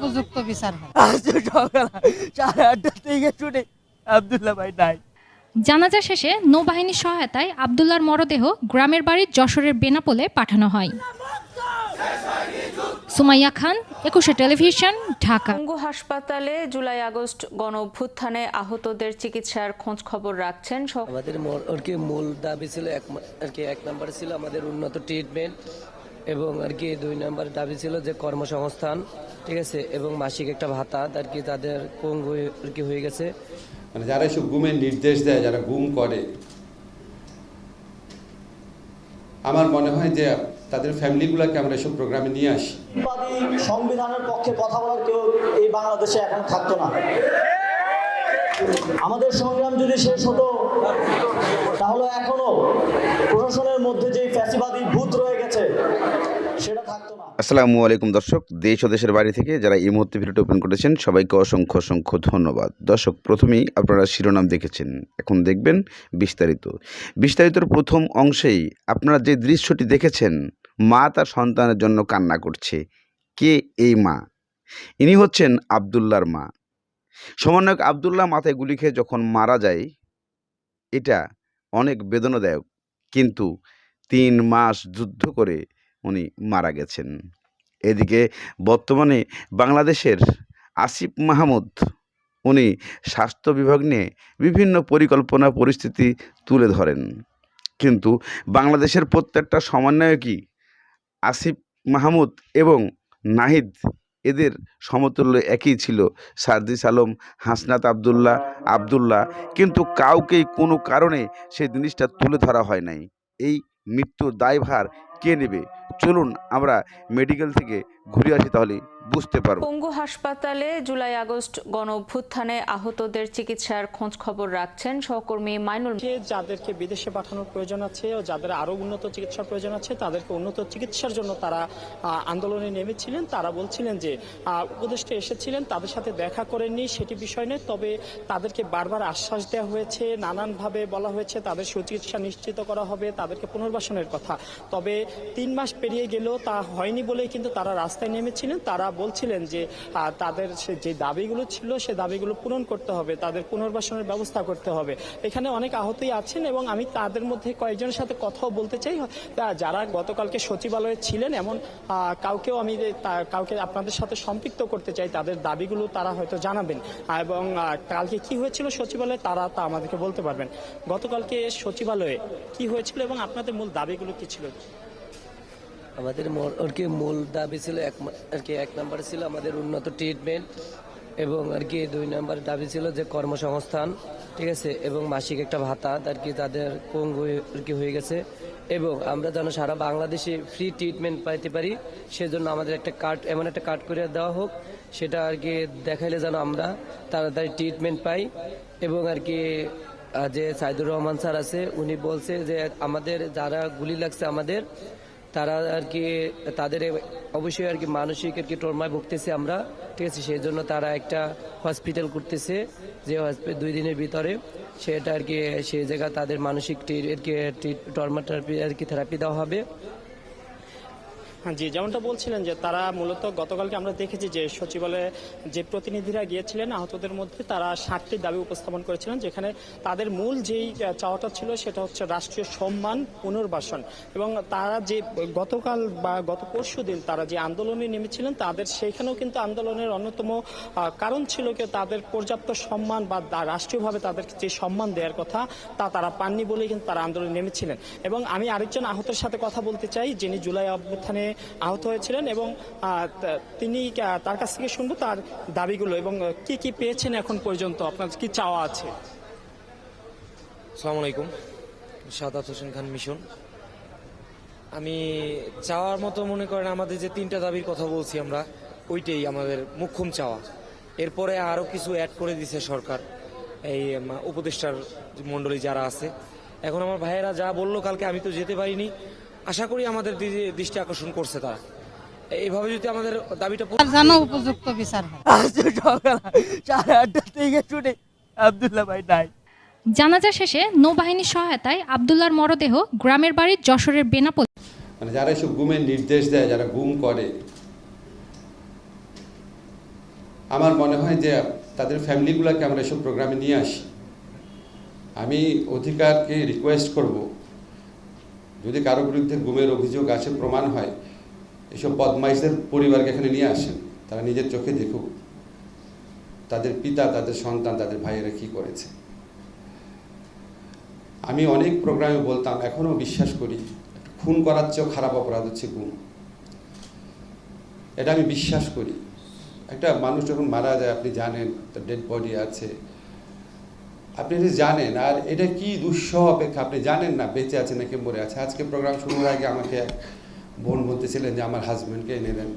উপযুক্ত বিচার হয়। আজ সাড়ে আটটা থেকে শুনে আবদুল্লাহ ভাই নাই। জানাজা শেষে নৌবাহিনীর সহায়তায় আবদুল্লার মরদেহ গ্রামের বাড়ির যশোরের বেনাপোলে পাঠানো হয়। সুমাইয়া খান একুশে টেলিভিশন ঢাকা। পঙ্গু হাসপাতালে জুলাই আগস্ট গণ অভ্যুত্থানে আহতদের চিকিৎসার খোঁজ খবর রাখছেন আমাদের মূল- দাবি ছিল এক আর কি এক নম্বরে ছিল আমাদের উন্নত ট্রিটমেন্ট এবং আর কি দুই নম্বর দাবি ছিল যে কর্মসংস্থান ঠিক আছে এবং মাসিক একটা ভাতা আর কি তাদের পঙ্গু আর কি হয়ে গেছে। মানে যারা এসব গুমের নির্দেশ দেয় যারা গুম করে আমার মনে হয় যে তাদের ফ্যামিলিগুলোকে আমরা এসব প্রোগ্রামে নিয়ে আসি। সংবিধানের পক্ষে কথা বলার কেউ এই বাংলাদেশে এখন থাকতো না। আমাদের সংগ্রাম যদি শেষ হতো তাহলে এখনও প্রশাসনের মধ্যে যে ফ্যাসিবাদী ভূত রয়ে গেছে সেটা থাকতো না আসসালামু আলাইকুম দর্শক, দেশ ও দেশের বাড়ি থেকে যারা এই মুহূর্তে ভিডিওটি ওপেন করেছেন, সবাইকে অসংখ্য অসংখ্য ধন্যবাদ। দর্শক, প্রথমেই আপনারা শিরোনাম দেখেছেন, এখন দেখবেন বিস্তারিত। বিস্তারিতর প্রথম অংশেই আপনারা যে দৃশ্যটি দেখেছেন, মা তার সন্তানের জন্য কান্না করছে। কে এই মা? ইনি হচ্ছেন আবদুল্লার মা। সমন্বয়ক আবদুল্লাহ মাথায় গুলি খেয়ে যখন মারা যায়, এটা অনেক বেদনাদায়ক। কিন্তু তিন মাস যুদ্ধ করে উনি মারা গেছেন। এদিকে বর্তমানে বাংলাদেশের আসিফ মাহমুদ, উনি স্বাস্থ্য বিভাগ নিয়ে বিভিন্ন পরিকল্পনা, পরিস্থিতি তুলে ধরেন। কিন্তু বাংলাদেশের প্রত্যেকটা সমন্বয়কই আসিফ মাহমুদ এবং নাহিদ, এদের সমতুল্য একই ছিল। সার্দিস আলম, হাসনাত আবদুল্লাহ আবদুল্লাহ। কিন্তু কাউকেই কোনো কারণে সেই জিনিসটা তুলে ধরা হয় নাই। এই মৃত্যুর দায়ভার কে নেবে? চলুন আমরা মেডিকেল থেকে ঘুরে আসি তাহলে। বুঝতে পারব। পঙ্গু হাসপাতালে জুলাই আগস্ট গণ অভ্যুত্থানে আহতদের চিকিৎসার খোঁজ খবর রাখছেন সহকর্মী মাইনুল যে যাদেরকে বিদেশে পাঠানোর প্রয়োজন আছে ও যাদের আরও উন্নত চিকিৎসার প্রয়োজন আছে তাদেরকে উন্নত চিকিৎসার জন্য তারা আন্দোলনে নেমেছিলেন। তারা বলছিলেন যে উপদেষ্টা এসেছিলেন তাদের সাথে দেখা করেননি সেটি বিষয় নয় তবে তাদেরকে বারবার আশ্বাস দেওয়া হয়েছে নানানভাবে বলা হয়েছে তাদের সুচিকিৎসা নিশ্চিত করা হবে তাদেরকে পুনর্বাসনের কথা। তবে তিন মাস পেরিয়ে গেলেও তা হয়নি বলেই কিন্তু তারা রাস্তায় নেমেছিলেন। তারা বলছিলেন যে তাদের যে দাবিগুলো ছিল, সে দাবিগুলো পূরণ করতে হবে, তাদের পুনর্বাসনের ব্যবস্থা করতে হবে। এখানে অনেক আহতই আছেন এবং আমি তাদের মধ্যে কয়েকজনের সাথে কথাও বলতে চাই। যারা গতকালকে সচিবালয়ে ছিলেন, এমন কাউকেও আমি কাউকে আপনাদের সাথে সম্পৃক্ত করতে চাই, তাদের দাবিগুলো তারা হয়তো জানাবেন। এবং কালকে কি হয়েছিল সচিবালয়ে, তারা তা আমাদেরকে বলতে পারবেন। গতকালকে সচিবালয়ে কি হয়েছিল এবং আপনাদের মূল দাবিগুলো কি ছিল? আমাদের আর কি মূল দাবি ছিল এক আর কি এক নম্বরে ছিল আমাদের উন্নত ট্রিটমেন্ট এবং আর কি দুই নম্বর দাবি ছিল যে কর্মসংস্থান, ঠিক আছে? এবং মাসিক একটা ভাতা, আর কি তাদের পঙ্গু আর কি হয়ে গেছে। এবং আমরা যেন সারা বাংলাদেশে ফ্রি ট্রিটমেন্ট পাইতে পারি, সেজন্য আমাদের একটা কার্ড এমন একটা কার্ড করে দেওয়া হোক, সেটা আর কি দেখাইলে যেন আমরা তাড়াতাড়ি ট্রিটমেন্ট পাই। এবং আর কি যে সাইদুর রহমান স্যার আছে, উনি বলছে যে আমাদের যারা গুলি লাগছে আমাদের তারা আর কি, তাদের অবশ্যই আর কি মানসিক আর কি টর্মায় ভুগতেছে আমরা, ঠিক আছে? সেই জন্য তারা একটা হসপিটাল করতেছে, যে হসপিটাল দুই দিনের ভিতরে। সেটা আর কি সেই জায়গায় তাদের মানসিক আর কি টর্মা থেরাপি আর কি থেরাপি দেওয়া হবে। জি, যেমনটা বলছিলেন যে তারা মূলত গতকালকে আমরা দেখেছি যে সচিবালয়ে যে প্রতিনিধিরা গিয়েছিলেন, আহতদের মধ্যে তারা ষাটটি দাবি উপস্থাপন করেছিলেন, যেখানে তাদের মূল যেই চাওয়াটা ছিল সেটা হচ্ছে রাষ্ট্রীয় সম্মান পুনর্বাসন এবং তারা যে গতকাল বা গত পরশু দিন তারা যে আন্দোলনে নেমেছিলেন, তাদের সেইখানেও কিন্তু আন্দোলনের অন্যতম কারণ ছিল কি তাদের পর্যাপ্ত সম্মান বা রাষ্ট্রীয়ভাবে তাদের যে সম্মান দেওয়ার কথা তা তারা পাননি বলেই কিন্তু তারা আন্দোলনে নেমেছিলেন এবং আমি আরেকজন আহতের সাথে কথা বলতে চাই যিনি জুলাই অভ্যুত্থানে আহত হয়েছিলেন এবং তিনি তার কাছ থেকে শুনব তার দাবিগুলো এবং কি কি পেয়েছেন এখন পর্যন্ত? আপনার কি চাওয়া আছে? সালাম আলাইকুম। সাদাত হোসেন খান, মিশন। আমি চাওয়ার মতো মনে করেন আমাদের যে তিনটা দাবির কথা বলছি আমরা, ওইটাই আমাদের মুখ্যম চাওয়া। এরপরে আরও কিছু অ্যাড করে দিছে সরকার, এই উপদেষ্টার মণ্ডলী যারা আছে। এখন আমার ভাইয়েরা যা বলল, কালকে আমি তো যেতে পারিনি। আশা করি আমাদের দৃষ্টি আকর্ষণ করছে তারা। এইভাবে যদি আমাদের দাবিটা পূরণ- আর উপযুক্ত বিচার হয়। আজ সাড়ে আটটা থেকে আবদুল্লাহ ভাই নাই। জানাজা শেষে নৌবাহিনীর সহায়তায় আবদুল্লার মরদেহ গ্রামের বাড়ির যশোরের বেনাপোল। মানে যারা এসব গুমের নির্দেশ দেয় যারা গুম করে আমার মনে হয় যে তাদের ফ্যামিলিগুলোকে আমরা এসব প্রোগ্রামে নিয়ে আসি। আমি অধিকারকে রিকোয়েস্ট করব যদি কারও বিরুদ্ধে গুমের অভিযোগ আছে প্রমাণ হয়, এসব বদমাইশদের পরিবারকে এখানে নিয়ে আসেন। তারা নিজের চোখে দেখুক, তাদের পিতা, তাদের সন্তান, তাদের ভাইয়েরা কি করেছে। আমি অনেক প্রোগ্রামে বলতাম এখনও বিশ্বাস করি, খুন করার চেয়েও খারাপ অপরাধ হচ্ছে গুম। এটা আমি বিশ্বাস করি। একটা মানুষ যখন মারা যায়, আপনি জানেন, তার ডেড বডি আছে আপনি এটা জানেন, আর এটা কি দুঃসহ অপেক্ষা? আপনি জানেন না, বেঁচে আছে নাকি মরে আছে? আজকে প্রোগ্রাম শুরুর আগে আমাকে এক বোন বলতেছিলেন যে, আমার হাজব্যান্ডকে এনে দেন।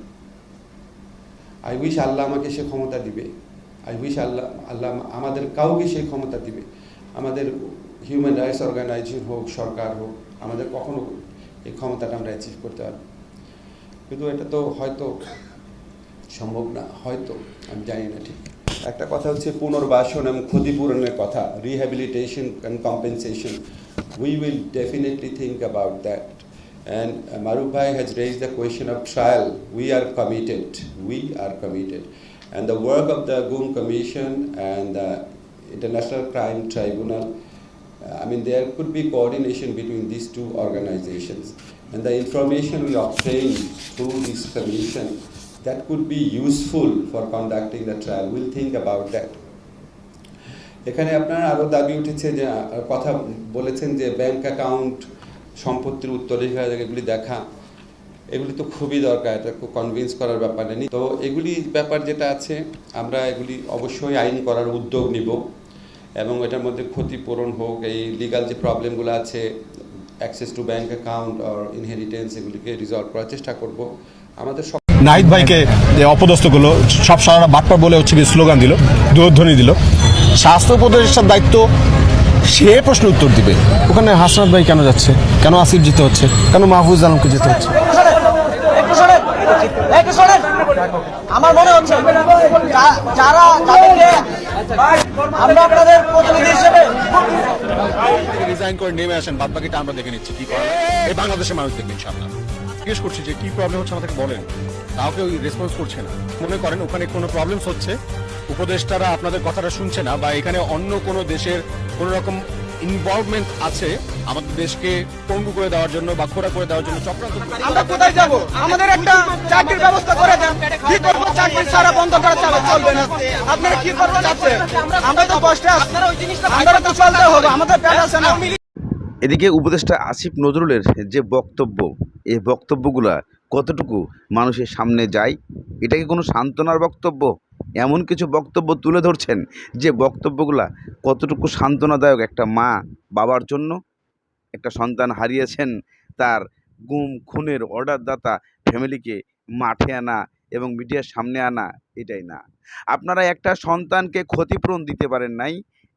আই উইশ আল্লাহ আমাকে সে ক্ষমতা দিবে। আই উইশ আল্লাহ আল্লাহ আমাদের কাউকে সেই ক্ষমতা দিবে। আমাদের হিউম্যান রাইটস অর্গানাইজেশন হোক, সরকার হোক, আমাদের কখনো এই ক্ষমতাটা আমরা অ্যাচিভ করতে পারব কিন্তু এটা তো হয়তো সম্ভব না, হয়তো, আমি জানি না ঠিক। একটা কথা হচ্ছে পুনর্বাসন এবং ক্ষতিপূরণের কথা rehabilitation and compensation we will definitely think about that And uh, Maruf Bhai has raised the question of trial. We are committed. We are committed. And the work of the GUM Commission and the International Crime Tribunal, uh, I mean, there could be coordination between these two organizations. And the information we obtain through this commission, that could be useful for conducting the trial. We'll think about that. এখানে আপনার আরও দাবি উঠেছে যে কথা বলেছেন যে bank account সম্পত্তির উত্তরাধিকার এগুলি দেখা, এগুলি তো খুবই দরকার, এটা কনভিন্স করার ব্যাপার নেই তো এগুলি ব্যাপার যেটা আছে, আমরা এগুলি অবশ্যই আইন করার উদ্যোগ নিব এবং এটার মধ্যে ক্ষতিপূরণ হোক, এই লিগাল যে প্রবলেমগুলো আছে অ্যাক্সেস টু ব্যাংক অ্যাকাউন্ট আর ইনহেরিটেন্স এগুলিকে রিজলভ করার চেষ্টা করব আমাদের নাহিদ ভাইকে যে অপদস্থ করল সব সারা বাটপার বলে হচ্ছে কি স্লোগান দিল দূরধ্বনি দিল। স্বাস্থ্য উপদেষ্টার দায়িত্ব সে প্রশ্ন উত্তর দিবে। ওখানে হাসনাত ভাই কেন যাচ্ছে? কেন আসিফ যেতে হচ্ছে? কেন মাহফুজ আলমকে যেতে হচ্ছে? আমার মনে হচ্ছে যারা যাদেরকে আমরা আপনাদের প্রতিনিধি হিসেবে রিজাইন করে নেমে আসেন বাদ বাকিটা আমরা দেখে নিচ্ছি কি করা এই বাংলাদেশের মানুষ দেখবেন ইনশাআল্লাহ জিজ্ঞেস করছি যে কি প্রবলেম হচ্ছে আমাদেরকে বলেন। তাও কেউ রেসপন্স করছে না। মনে করেন ওখানে কোনো প্রবলেমস হচ্ছে। উপদেষ্টারা আপনাদের কথাটা শুনছে না বা এখানে অন্য কোনো দেশের কোনো রকম ইনভলভমেন্ট আছে আমাদের দেশকে পঙ্গু করে দেওয়ার জন্য বা খোরা করে দেওয়ার জন্য চক্রান্ত আমরা কোথায় যাব? আমাদের একটা চাকরির ব্যবস্থা করে দেন। কি করব? চাকরি সারা বন্ধ করা চাবে চলবে না। আপনারা কি করতে চাচ্ছেন? আমরা তো কষ্টে আছি। আমরা তো চলতে হবে। আমাদের পেট আছে না এদিকে উপদেষ্টা আসিফ নজরুলের যে বক্তব্য, এই বক্তব্যগুলা কতটুকু মানুষের সামনে যায়, এটা কি কোনো সান্ত্বনার বক্তব্য? এমন কিছু বক্তব্য তুলে ধরছেন যে বক্তব্যগুলা কতটুকু সান্ত্বনাদায়ক একটা মা বাবার জন্য? একটা সন্তান হারিয়েছেন, তার গুম, খুনের অর্ডারদাতা ফ্যামিলিকে মাঠে আনা এবং মিডিয়ার সামনে আনা, এটাই না। আপনারা একটা সন্তানকে ক্ষতিপূরণ দিতে পারেন নাই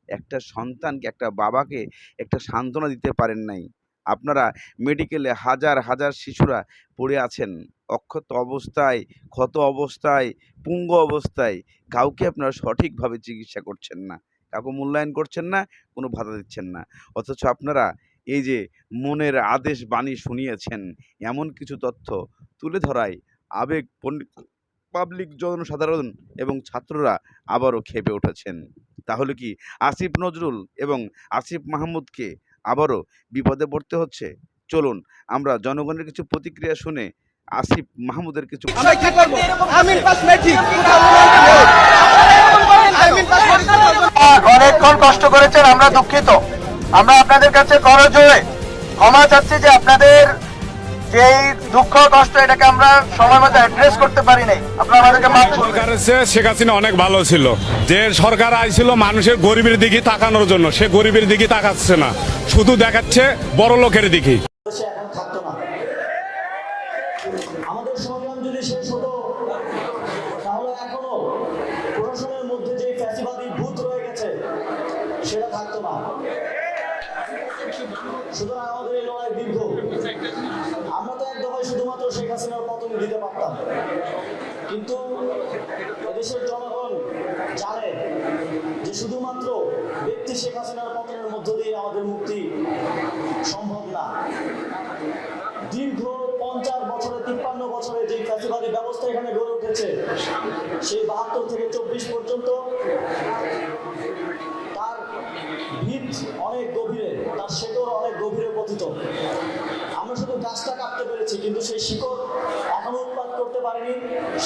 একটা সন্তানকে, একটা বাবাকে একটা সান্ত্বনা দিতে পারেন নাই। আপনারা মেডিকেলে হাজার হাজার শিশুরা পড়ে আছেন। অক্ষত অবস্থায়, ক্ষত অবস্থায়, পুঙ্গ অবস্থায় কাউকে আপনারা সঠিকভাবে চিকিৎসা করছেন না। কাউকে মূল্যায়ন করছেন না, কোনো ভাতা দিচ্ছেন না। অথচ আপনারা এই যে মনের আদেশ বাণী শুনিয়েছেন, এমন কিছু তথ্য তুলে ধরায় আবেগ পাবলিক জনসাধারণ এবং ছাত্ররা আবারও খেপে উঠেছেন। তাহলে কি আসিফ নজরুল এবং আসিফ মাহমুদকে আবারও বিপদে পড়তে হচ্ছে? চলুন আমরা জনগণের কিছু প্রতিক্রিয়া শুনে আসিফ মাহমুদের কিছু অনেকক্ষণ কষ্ট করেছেন আমরা দুঃখিত। আমরা আপনাদের কাছে করজোরে ক্ষমা চাচ্ছি যে আপনাদের যেই দুঃখ কষ্ট এটাকে আমরা সময় মতো অ্যাড্রেস করতে পারি নাই আপনারা আমাদেরকে মাফ সরকারের চেয়ে শেখ হাসিনা অনেক ভালো ছিল। যে সরকার আইছিল মানুষের গরিবের দিকে তাকানোর জন্য সে গরিবের দিকে তাকাচ্ছে না। শুধু দেখাচ্ছে বড় লোকের দিকে। সে এখন থাকতো না আমাদের সংগ্রাম যদি শেষ হতো তাহলে এখনও প্রশাসনের মধ্যে যে ফ্যাসিবাদী ভূত রয়ে গেছে সেটা থাকতো না। সুতরাং আমাদের এই লড়াই দীর্ঘ। আমরা তো এক দফায় শুধুমাত্র শেখ হাসিনার পতন দিতে পারতাম। কিন্তু এদেশের জনগণ জানে যে শুধুমাত্র ব্যক্তি শেখ হাসিনার পতনের মধ্য দিয়ে আমাদের মুক্তি সম্ভব না। দীর্ঘ পঞ্চাশ বছরে, তিপ্পান্ন বছরে যে ফ্যাসিবাদী ব্যবস্থা এখানে গড়ে উঠেছে, সেই বাহাত্তর থেকে চব্বিশ পর্যন্ত তার ভিত অনেক গভীরে তার শেকড় অনেক গভীরে পতিত আমরা শুধু গাছটা কাটতে পেরেছি, কিন্তু সেই শিকড় এখনও উৎপাদ করতে পারিনি।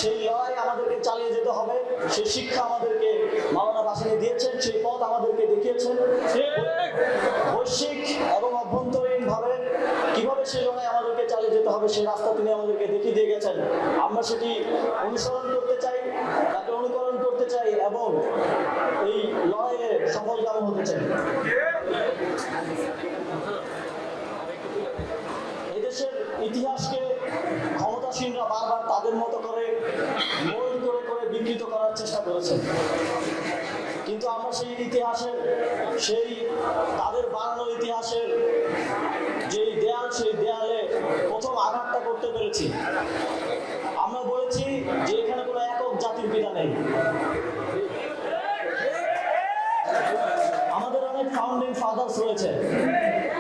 সেই লড়াই আমাদেরকে চালিয়ে যেতে হবে। সেই শিক্ষা আমাদেরকে মাওলানা বাসিনী দিয়েছেন, সেই পথ আমাদেরকে দেখিয়েছেন। বৈশ্বিক এবং অভ্যন্তরীণ ভাবে কীভাবে সেই লড়াই আমাদেরকে চালিয়ে যেতে হবে, সেই রাস্তা তিনি আমাদেরকে দেখিয়ে দিয়ে গেছেন। আমরা সেটি অনুসরণ করতে চাই, তাকে অনুকরণ করতে চাই এবং এই লড়াইয়ে সফলকাম হতে চাই এদেশের ইতিহাসকে ক্ষমতাসীনরা বারবার তাদের মতো করে মোল্ড করে করে বিকৃত করার চেষ্টা করেছেন। কিন্তু আমরা সেই ইতিহাসের, সেই তাদের বানানো ইতিহাসের যে দেয়াল, সেই দেয়ালে প্রথম আঘাতটা করতে পেরেছি। আমরা বলেছি যে এখানে কোনো একক জাতির পিতা নেই। আমাদের অনেক ফাউন্ডিং ফাদার্স রয়েছে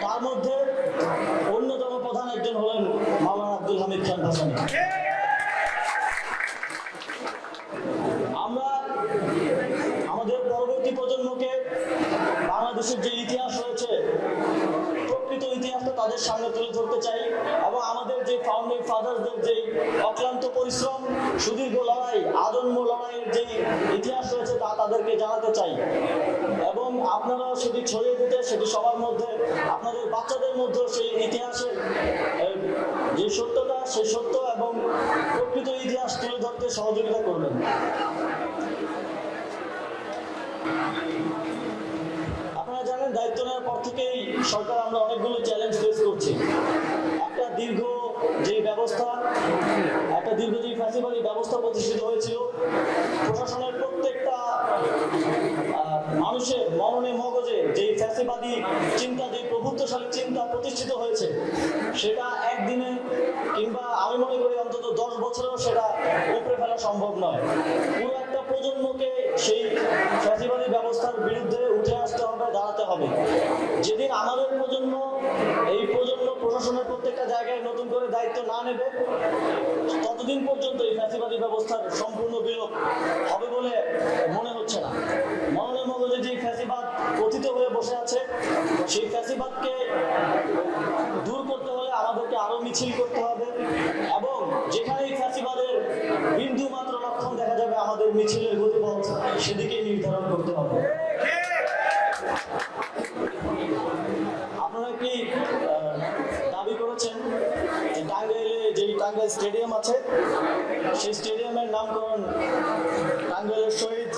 তার মধ্যে অন্যতম প্রধান একজন হলেন মাওলানা আব্দুল হামিদ খান হাসানি আমরা আমাদের পরবর্তী প্রজন্মকে বাংলাদেশের যে ইতিহাস রয়েছে প্রকৃত ইতিহাসটা তাদের সামনে তুলে ধরতে চাই এবং আমাদের যে ফাউন্ডিং ফাদারদের যে অক্লান্ত পরিশ্রম সুদীর্ঘ লড়াই আজন্ম লড়াইয়ের যে ইতিহাস রয়েছে তা তাদেরকে জানাতে চাই। এবং আপনারা সেটি ছড়িয়ে দিতে, সেটি সবার মধ্যে, আপনাদের বাচ্চাদের মধ্যেও সেই ইতিহাসের যে সত্যটা, সেই সত্য এবং প্রকৃত ইতিহাস তুলে ধরতে সহযোগিতা করবেন। আপনারা জানেন, দায়িত্ব নেওয়ার পর থেকেই সরকার আমরা অনেকগুলো চ্যালেঞ্জ ফেস করছি। একটা দীর্ঘ যে ব্যবস্থা, একটা দীর্ঘ যে ফ্যাসিবাদী ব্যবস্থা প্রতিষ্ঠিত হয়েছিল যে চিন্তা যে প্রভুত্বশালী চিন্তা প্রতিষ্ঠিত হয়েছে, সেটা একদিনে কিংবা আমি মনে করি অন্তত দশ বছরেও সেটা উপরে ফেলা সম্ভব নয়। পুরো একটা প্রজন্মকে সেই ফ্যাসিবাদী ব্যবস্থার বিরুদ্ধে উঠে আসতে হবে, দাঁড়াতে হবে। যেদিন আমাদের প্রজন্ম, এই প্রজন্ম প্রশাসনের প্রত্যেকটা জায়গায় নতুন করে দায়িত্ব না নেবে, ততদিন পর্যন্ত এই ফ্যাসিবাদী ব্যবস্থার সম্পূর্ণ বিলোপ হবে বলে সেই ফ্যাসিবাদকে দূর করতে হলে আমাদেরকে আরও মিছিল করতে হবে এবং যেখানে এই ফ্যাসিবাদের বিন্দু মাত্র লক্ষণ দেখা যাবে, আমাদের মিছিলের গতিপথ সেদিকে নির্ধারণ করতে হবে। আপনারা কি দাবি করেছেন টাঙ্গাইলে যেই টাঙ্গাইল স্টেডিয়াম আছে, সেই স্টেডিয়ামের নামকরণ টাঙ্গাইলের শহীদ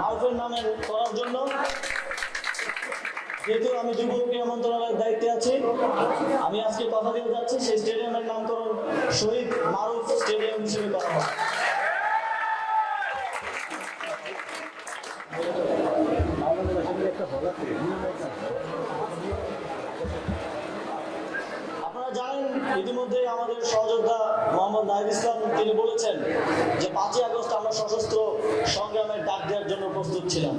মারুফের নামে করার জন্য যেহেতু আমি যুব ক্রীড়া দায়িত্বে আছি, আমি আজকে কথা দিয়ে যাচ্ছি, সেই স্টেডিয়ামের নামকরণ শহীদ মারুফ স্টেডিয়াম হিসেবে করা হবে আপনারা জানেন, ইতিমধ্যে আমাদের সহযোদ্ধা মোহাম্মদ নাহিদ ইসলাম, তিনি বলেছেন যে পাঁচই আগস্ট আমরা সশস্ত্র সংগ্রামের ডাক দেওয়ার জন্য প্রস্তুত ছিলাম।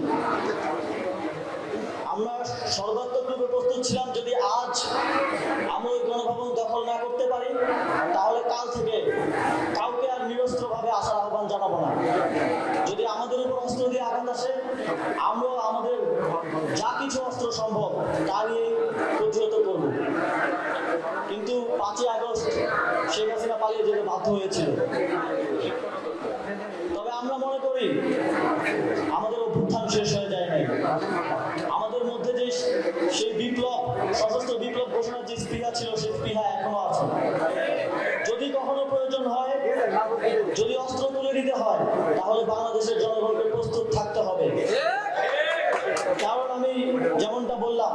আমরা সর্বাত্মক রূপে প্রস্তুত ছিলাম, যদি আজ আমরা ওই গণভবন দখল না করতে পারি, তাহলে কাল থেকে কাউকে আর নিরস্ত্রভাবে আসার আহ্বান জানাব না। যদি আমাদের উপর অস্ত্র দিয়ে আঘাত আসে, আমরাও আমাদের যা কিছু অস্ত্র সম্ভব তা নিয়ে প্রতিহত করব। কিন্তু পাঁচই আগস্ট শেখ হাসিনা পালিয়ে যেতে বাধ্য হয়েছিল। তবে আমরা মনে করি সেই বিপ্লব, সশস্ত্র বিপ্লব ঘোষণার যে স্পৃহা ছিল সেই স্পৃহা এখনও আছে। যদি কখনো প্রয়োজন হয়, যদি অস্ত্র তুলে দিতে হয়, তাহলে বাংলাদেশের জনগণকে প্রস্তুত থাকতে হবে। কারণ আমি যেমনটা বললাম,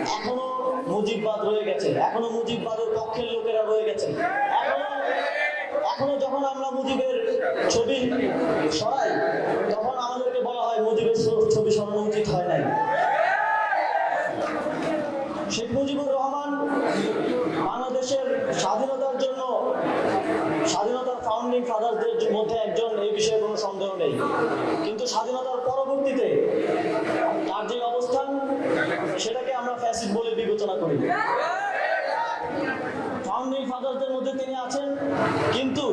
এখনও মুজিববাদ রয়ে গেছে, এখনও মুজিববাদের পক্ষের লোকেরা রয়ে গেছে। এখনও এখনও যখন আমরা মুজিবের ছবি সরাই, তখন আমাদেরকে বলা হয় মুজিবের ছ- ছবি সরানো উচিত হয় নাই শেখ মুজিবুর রহমান বাংলাদেশের স্বাধীনতার জন্য স্বাধীনতার ফাউন্ডিং ফাদারদের মধ্যে একজন, এই বিষয়ে কোনো সন্দেহ নেই। কিন্তু স্বাধীনতার পরবর্তীতে তার যে অবস্থান, সেটাকে আমরা ফ্যাসিড বলে বিবেচনা করি। ফাউন্ডিং ফাদারদের মধ্যে তিনি আছেন, কিন্তু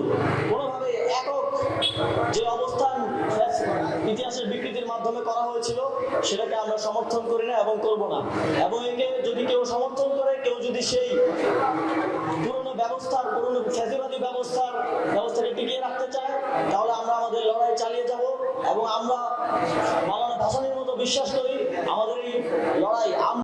কোনোভাবে একক যে অবস্থান ইতিহাসের বিকৃতির মাধ্যমে করা হয়েছিল, সেটাকে আমরা সমর্থন করি না এবং করব না। এবং একে যদি কেউ সমর্থন করে, কেউ যদি সেই পুরনো ব্যবস্থার, পুরনো ফ্যাসিবাদী ব্যবস্থার ব্যবস্থাকে টিকিয়ে রাখতে চায়, তাহলে আমরা আমাদের লড়াই চালিয়ে যাব এবং আমরা মাওলানা ভাসানির মতো বিশ্বাস করি, আমাদের এই লড়াই